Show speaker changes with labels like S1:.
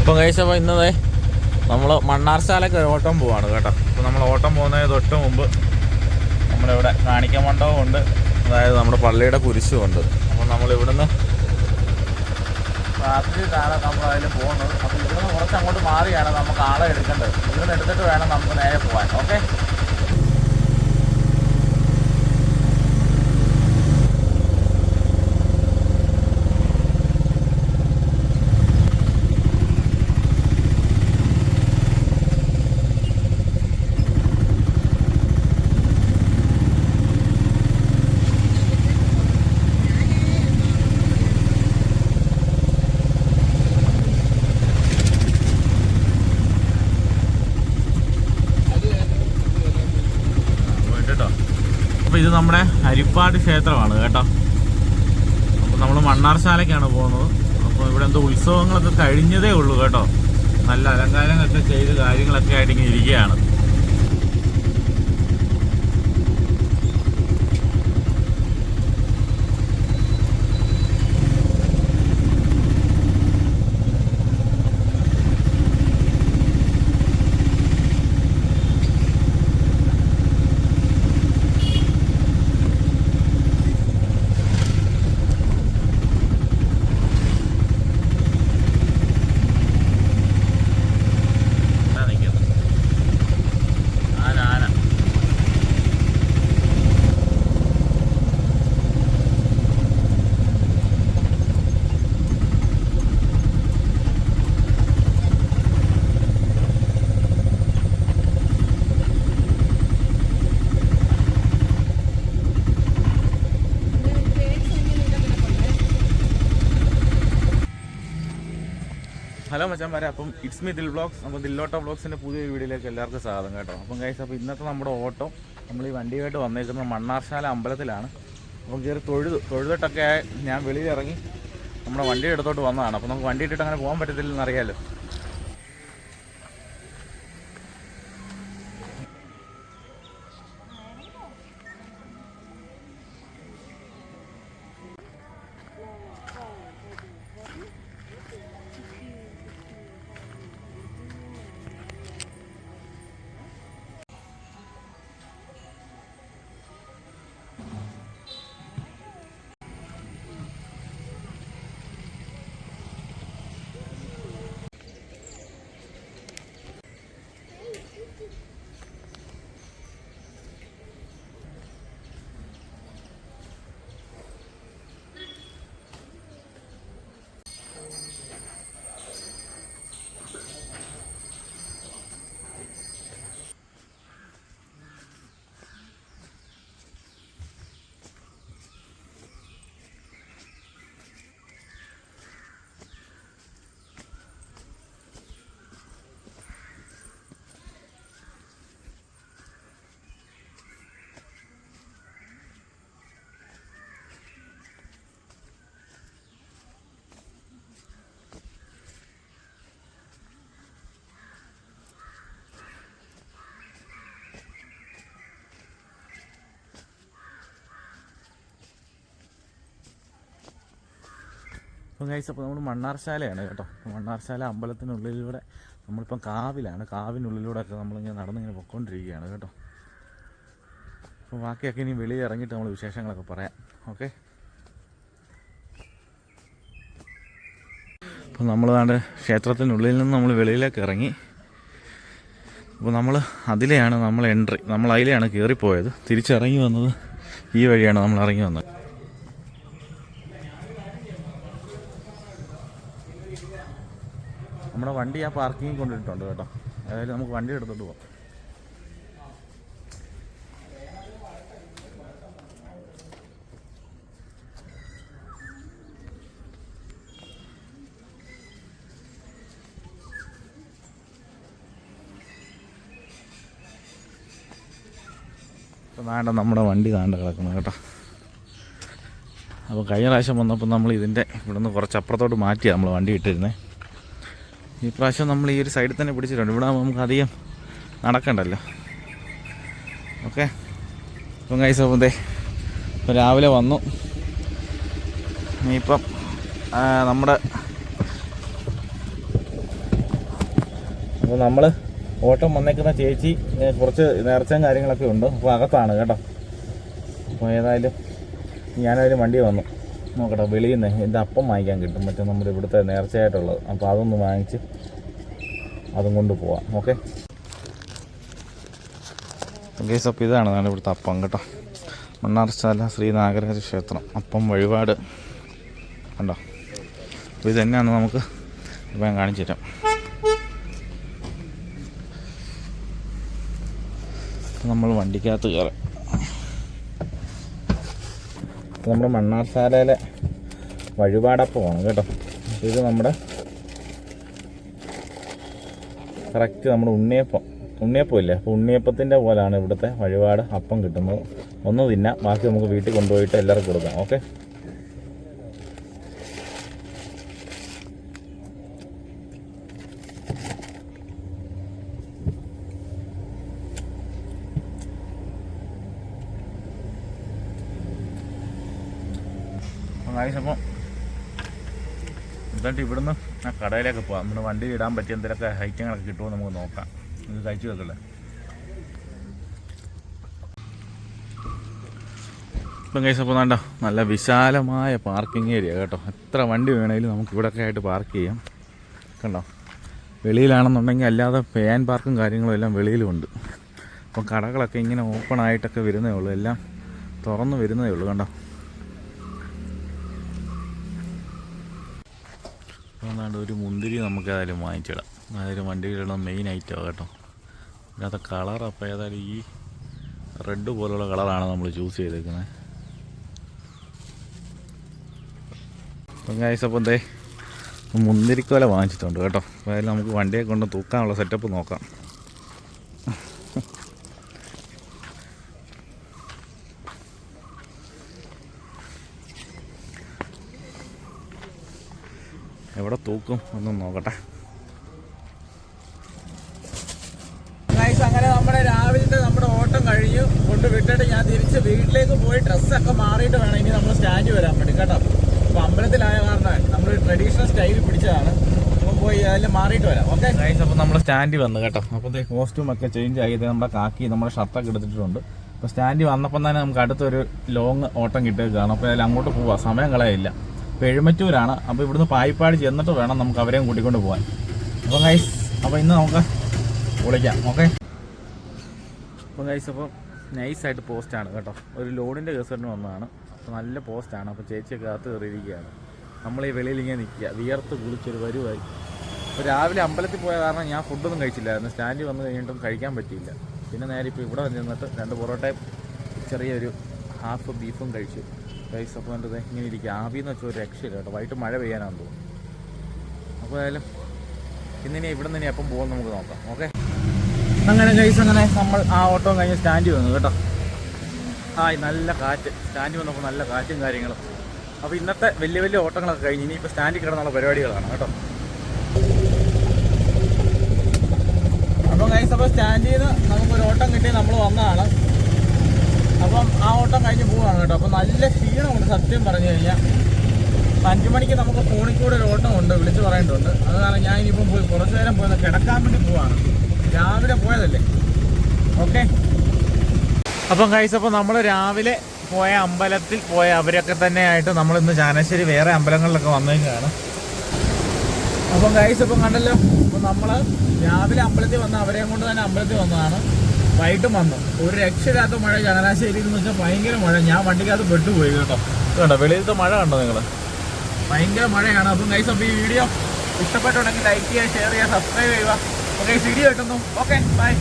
S1: ഇപ്പം കഴിച്ചപ്പോൾ ഇന്നതേ നമ്മൾ മണ്ണാർശാലയ്ക്ക് ഒരു ഓട്ടം പോവാണ് കേട്ടോ. അപ്പോൾ നമ്മൾ ഓട്ടം പോകുന്നതിന് തൊട്ട് മുമ്പ് നമ്മളിവിടെ കാണിക്ക മണ്ഡപമുണ്ട് അതായത് നമ്മുടെ പള്ളിയുടെ കുരിശുമുണ്ട് അപ്പോൾ നമ്മൾ ഇവിടുന്ന് രാത്രിയിലാണ് നമ്മൾ അതിൽ പോകുന്നത്. അപ്പോൾ ഇവിടുന്ന് കുറച്ച് അങ്ങോട്ട് മാറിയാണ് നമുക്ക് ആളെ എടുക്കേണ്ടത്. ഇവിടുന്ന് എടുത്തിട്ട് വേണം നമുക്ക് നേരെ പോകാൻ ഓക്കെ അപ്പോൾ ഇത് നമ്മുടെ ഹരിപ്പാട് ക്ഷേത്രമാണ് കേട്ടോ. അപ്പോൾ നമ്മൾ മണ്ണാർശാലയ്ക്കാണ് പോകുന്നത്. അപ്പോൾ ഇവിടെ എന്തോ ഉത്സവങ്ങളൊക്കെ കഴിഞ്ഞതേ ഉള്ളൂ കേട്ടോ. നല്ല അലങ്കാരങ്ങളൊക്കെ ചെയ്ത് കാര്യങ്ങളൊക്കെ ആയിട്ട് ഇങ്ങനെ ഇരിക്കുകയാണ്. ഹലോ മച്ചാൻ വരാം. അപ്പം ഇറ്റ്സ് മീ ദിൽ വ്ളോഗ്സ് അപ്പോൾ ദില്ലോട്ട വ്ളോഗ്സിന്റെ പുതിയ വീഡിയോയിലേക്ക് എല്ലാവർക്കും സ്വാഗതം കേട്ടോ. അപ്പം കൈസ് അപ്പോൾ ഇന്നത്തെ നമ്മുടെ ഓട്ടോ നമ്മൾ ഈ വണ്ടിയുമായിട്ട് വന്നേക്കുന്നത് മണ്ണാർശാല അമ്പലത്തിലാണ്. അപ്പം കയറി തൊഴുതു തൊഴുതിട്ടൊക്കെ ഞാൻ വെളിയിൽ ഇറങ്ങി നമ്മുടെ വണ്ടി എടുത്തോട്ട് വന്നതാണ്. അപ്പോൾ നമുക്ക് വണ്ടി ഇട്ടിട്ട് അങ്ങനെ പോകാൻ പറ്റത്തില്ലെന്ന് അറിയാലോ. അപ്പം ഗൈസ് അപ്പോൾ നമ്മൾ മണ്ണാർശാലയാണ് കേട്ടോ. മണ്ണാർശാല അമ്പലത്തിനുള്ളിലൂടെ നമ്മളിപ്പം കാവിലാണ്. കാവിനുള്ളിലൂടെ ഒക്കെ നമ്മളിങ്ങനെ നടന്നിങ്ങനെ പൊയ്ക്കൊണ്ടിരിക്കുകയാണ് കേട്ടോ. അപ്പോൾ ബാക്കിയൊക്കെ ഇനി വെളിയിൽ ഇറങ്ങിയിട്ട് നമ്മൾ വിശേഷങ്ങളൊക്കെ പറയാം. ഓക്കെ? അപ്പോൾ നമ്മൾ താണ്ട് ക്ഷേത്രത്തിനുള്ളിൽ നിന്ന് നമ്മൾ വെളിയിലേക്ക് ഇറങ്ങി. അപ്പോൾ നമ്മൾ അതിലെയാണ് നമ്മൾ എൻട്രി നമ്മൾ അതിലെയാണ് കയറിപ്പോയത് തിരിച്ചിറങ്ങി വന്നത് ഈ വഴിയാണ് നമ്മൾ ഇറങ്ങി വന്നത്. നമ്മുടെ വണ്ടി ആ പാർക്കിങ്ങിൽ കൊണ്ടിട്ടുണ്ട് കേട്ടോ. അതായത് നമുക്ക് വണ്ടി എടുത്തോട്ട് പോകാം വേണ്ട നമ്മുടെ വണ്ടി താണ്ട കിടക്കുന്നത് കേട്ടോ. അപ്പോൾ കഴിഞ്ഞ പ്രാവശ്യം വന്നപ്പോൾ നമ്മൾ ഇതിന്റെ ഇവിടുന്ന് കുറച്ച് അപ്പുറത്തോട്ട് മാറ്റിയാണ് നമ്മൾ വണ്ടി ഇട്ടിരുന്നത് ഈ പ്രാവശ്യം നമ്മൾ ഈ ഒരു സൈഡിൽ തന്നെ പിടിച്ചിട്ടുണ്ട്. ഇവിടെ നമുക്ക് അധികം നടക്കണ്ടല്ലോ. ഓക്കെ ഇപ്പം കൈസ് അപ്പം ദേ ഇപ്പം രാവിലെ വന്നു. ഇനിയിപ്പം നമ്മുടെ അപ്പോൾ നമ്മൾ ഓട്ടം വന്നേക്കുന്ന ചേച്ചി കുറച്ച് നേർച്ചയും കാര്യങ്ങളൊക്കെ ഉണ്ട്. അപ്പോൾ അകത്താണ് കേട്ടോ. അപ്പോൾ ഏതായാലും ഞാനതിന് വണ്ടി വന്നു. നോക്കട്ടെ വെളിയിൽ നിന്ന് എന്റെ അപ്പം വാങ്ങിക്കാൻ കിട്ടും. മറ്റേ നമ്മുടെ ഇവിടുത്തെ നേർച്ചയായിട്ടുള്ളത്. അപ്പോൾ അതൊന്ന് വാങ്ങിച്ച് അതും കൊണ്ട് പോവാം. ഓക്കെ? ഗേസ് അപ്പോൾ ഇതാണ് നമ്മുടെ ഇവിടുത്തെ അപ്പം കേട്ടോ. മണ്ണാർശാല ശ്രീ നാഗരാജ ക്ഷേത്രം. അപ്പം വഴിപാട്. കണ്ടോ? അപ്പോൾ ഇത് തന്നെയാണ് നമുക്ക് ഇപ്പം ഞാൻ കാണിച്ചു തരാം. നമ്മൾ വണ്ടിക്കകത്ത് കയറാം. നമ്മുടെ മണ്ണാർശാലയിലെ വഴിപാടപ്പമാണ് കേട്ടോ. ഇത് നമ്മുടെ കറക്റ്റ് നമ്മുടെ ഉണ്ണിയപ്പം. ഉണ്ണിയപ്പം ഇല്ലേ? അപ്പോൾ ഉണ്ണിയപ്പത്തിന്റെ പോലാണ് ഇവിടുത്തെ വഴിപാട് അപ്പം കിട്ടുന്നത്. ഒന്ന് തിന്നാം ബാക്കി നമുക്ക് വീട്ടിൽ കൊണ്ടുപോയിട്ട് എല്ലാവർക്കും കൊടുക്കാം. ഓക്കെ അപ്പം എന്നിട്ട് ഇവിടുന്ന് ആ കടയിലേക്ക് പോവാം. നമ്മുടെ വണ്ടി ഇടാൻ പറ്റിയ എന്തെങ്കിലുമൊക്കെ ഐറ്റങ്ങളൊക്കെ കിട്ടുമോ നമുക്ക് നോക്കാം. ഇത് കഴിച്ചു വെക്കല്ലേ? ഇപ്പം കഴിച്ച അപ്പോൾ വേണ്ട നല്ല വിശാലമായ പാർക്കിംഗ് ഏരിയ കേട്ടോ. എത്ര വണ്ടി വേണമെങ്കിലും നമുക്ക് ഇവിടെയൊക്കെ ആയിട്ട് പാർക്ക് ചെയ്യാം. കണ്ടോ? വെളിയിലാണെന്നുണ്ടെങ്കിൽ അല്ലാതെ ഫാൻ പാർക്കും കാര്യങ്ങളും എല്ലാം വെളിയിലുമുണ്ട് അപ്പം കടകളൊക്കെ ഇങ്ങനെ ഓപ്പൺ ആയിട്ടൊക്കെ വരുന്നേ ഉള്ളൂ. എല്ലാം തുറന്ന് വരുന്നതേ ഉള്ളൂ. കണ്ടോ? അതുകൊണ്ടാണ്ട് ഒരു മുന്തിരി നമുക്ക് ഏതായാലും വാങ്ങിച്ചിടാം. അതായത് വണ്ടിയിലുള്ള മെയിൻ ഐറ്റമാണ് കേട്ടോ. ഇതിനകത്ത് കളർ അപ്പോൾ ഏതായാലും ഈ റെഡ് പോലുള്ള കളറാണ് നമ്മൾ ചൂസ് ചെയ്തേക്കുന്നത് അപ്പം ഗൈസ് എന്തേ മുന്തിരിക്കോല വാങ്ങിച്ചിട്ടുണ്ട് കേട്ടോ. അപ്പോൾ നമുക്ക് വണ്ടിയെ കൊണ്ട് തൂക്കാനുള്ള സെറ്റപ്പ് നോക്കാം. എവിടെ തൂക്കും? ഒന്നും നോക്കട്ടെ. അങ്ങനെ നമ്മുടെ രാവിലത്തെ നമ്മുടെ ഓട്ടം കഴിഞ്ഞു. കൊണ്ട് വിട്ടിട്ട് ഞാൻ തിരിച്ച് വീട്ടിലേക്ക് പോയി ഡ്രസ്സൊക്കെ മാറിയിട്ട് വേണം ഇനി നമ്മൾ സ്റ്റാൻഡ് വരാൻ വേണ്ടി. കേട്ടോ? അപ്പോൾ അമ്പലത്തിലായ കാരണം നമ്മൾ ട്രഡീഷണൽ സ്റ്റൈൽ പിടിച്ചതാണ്. അപ്പോൾ പോയി അതിൽ മാറിയിട്ട് വരാം. ഓക്കെ ഗൈസ് അപ്പോൾ നമ്മൾ സ്റ്റാൻഡിൽ വന്നു കേട്ടോ. അപ്പോൾ കോസ്റ്റ്യൂം ഒക്കെ ചേഞ്ച് ആയത് നമ്മുടെ കാക്കി നമ്മുടെ ഷർട്ടൊക്കെ എടുത്തിട്ടുണ്ട്. അപ്പോൾ സ്റ്റാൻഡിൽ വന്നപ്പം തന്നെ നമുക്ക് അടുത്തൊരു ലോങ് ഓട്ടം കിട്ടുകയാണ് അപ്പോൾ അതിൽ അങ്ങോട്ട് പോവാ. സമയം കളയില്ല അപ്പോൾ എഴുമറ്റൂരാണ് അപ്പോൾ ഇവിടുന്ന് പായിപ്പാട് ചെന്നിട്ട് വേണം നമുക്ക് അവരെയും കൂട്ടിക്കൊണ്ട് പോകാൻ അപ്പോൾ ഗൈസ് അപ്പോൾ ഇന്ന് നമുക്ക് വിളിക്കാം. ഓക്കെ അപ്പോൾ ഗൈസ് അപ്പോൾ നൈസായിട്ട് പോസ്റ്റാണ് കേട്ടോ. ഒരു ലോഡിന്റെ കേസിന് വന്നതാണ്. അപ്പോൾ നല്ല പോസ്റ്റാണ് അപ്പോൾ ചേച്ചിയൊക്കെ അകത്ത് കയറിയിരിക്കുകയാണ്. നമ്മൾ ഈ വെളിയിൽ ഇങ്ങനെ നിൽക്കുക. വിയർത്ത് കുളിച്ചൊരു വരുവായി. അപ്പോൾ രാവിലെ അമ്പലത്തിൽ പോയ കാരണം ഞാൻ ഫുഡൊന്നും കഴിച്ചില്ലായിരുന്നു. സ്റ്റാൻഡിൽ വന്ന് കഴിഞ്ഞിട്ടും കഴിക്കാൻ പറ്റിയില്ല. പിന്നെ നേരെ ഇപ്പോൾ ഇവിടെ ചെന്നിട്ട് രണ്ട് പൊറോട്ടയും ചെറിയൊരു ഹാഫ് ബീഫും കഴിച്ചു. ഗൈസ് അപ്പോൾ എന്റെ ഇങ്ങനെ ഇരിക്കുക. ആവിയെന്ന് വെച്ചാൽ ഒരു രക്ഷയില്ല കേട്ടോ. വൈകിട്ട് മഴ പെയ്യാനാന്ന് തോന്നുന്നു. അപ്പോൾ ഏതായാലും ഇന്നിനി ഇവിടെ നിന്ന് എപ്പം പോകുമെന്ന് നമുക്ക് നോക്കാം. ഓക്കെ? അങ്ങനെ ഗൈസ് അങ്ങനെ നമ്മൾ ആ ഓട്ടോ കഴിഞ്ഞ് സ്റ്റാൻഡിൽ വന്നു കേട്ടോ. ആയി നല്ല കാറ്റ്. സ്റ്റാൻഡിൽ വന്നപ്പോൾ നല്ല കാറ്റും കാര്യങ്ങളും. അപ്പോൾ ഇന്നത്തെ വലിയ വലിയ ഓട്ടങ്ങളൊക്കെ കഴിഞ്ഞ് ഇനിയിപ്പോൾ സ്റ്റാൻഡിൽ കിടന്നുള്ള പരിപാടികളാണ് കേട്ടോ. അപ്പോൾ ഗൈസ് അപ്പോൾ സ്റ്റാൻഡിൽ നിന്ന് നമുക്കൊരു ഓട്ടം കിട്ടി. നമ്മൾ വന്നതാണ്. അപ്പം ആ ഓട്ടം കഴിഞ്ഞ് പോവാണ് കേട്ടോ. അപ്പം നല്ല ക്ഷീണമുണ്ട് സത്യം പറഞ്ഞു കഴിഞ്ഞാൽ അഞ്ചു മണിക്ക് നമുക്ക് ഫോണിൽ കൂടെ ഒരു ഓട്ടം ഉണ്ട് വിളിച്ച് പറയേണ്ടതുണ്ട്. അത് കാരണം ഞാൻ ഇനിയിപ്പം പോയി കുറച്ച് നേരം പോയത് കിടക്കാൻ വേണ്ടി പോവാണ്. രാവിലെ പോയതല്ലേ? ഓക്കെ? അപ്പം കഴിച്ചപ്പോൾ നമ്മൾ രാവിലെ പോയ അമ്പലത്തിൽ പോയ അവരൊക്കെ തന്നെയായിട്ട് നമ്മൾ ഇന്ന് ചാനശ്ശേരി വേറെ അമ്പലങ്ങളിലൊക്കെ വന്നേക്കാണ്. അപ്പം കഴിച്ചപ്പം കണ്ടല്ലോ? അപ്പം നമ്മൾ രാവിലെ അമ്പലത്തിൽ വന്ന അവരെയും കൊണ്ട് തന്നെ അമ്പലത്തിൽ വന്നതാണ്. വൈകിട്ടും വന്നു. ഒരു രക്ഷയില്ലാത്ത മഴ ചങ്ങനാശ്ശേരിയിൽ എന്ന് വെച്ചാൽ ഭയങ്കര മഴ. ഞാൻ വണ്ടിക്കകത്ത് പെട്ടുപോയി കേട്ടോ. കണ്ടോ വെളിയിലത്തെ മഴ കണ്ടോ നിങ്ങൾ ഭയങ്കര മഴയാണ്. അപ്പം ഗൈസ് അപ്പോൾ ഈ വീഡിയോ ഇഷ്ടപ്പെട്ടുണ്ടെങ്കിൽ ലൈക്ക് ചെയ്യുക ഷെയർ ചെയ്യുക സബ്സ്ക്രൈബ് ചെയ്യുക. ഓക്കെ വീഡിയോ കിട്ടുന്നു ഓക്കെ ബൈ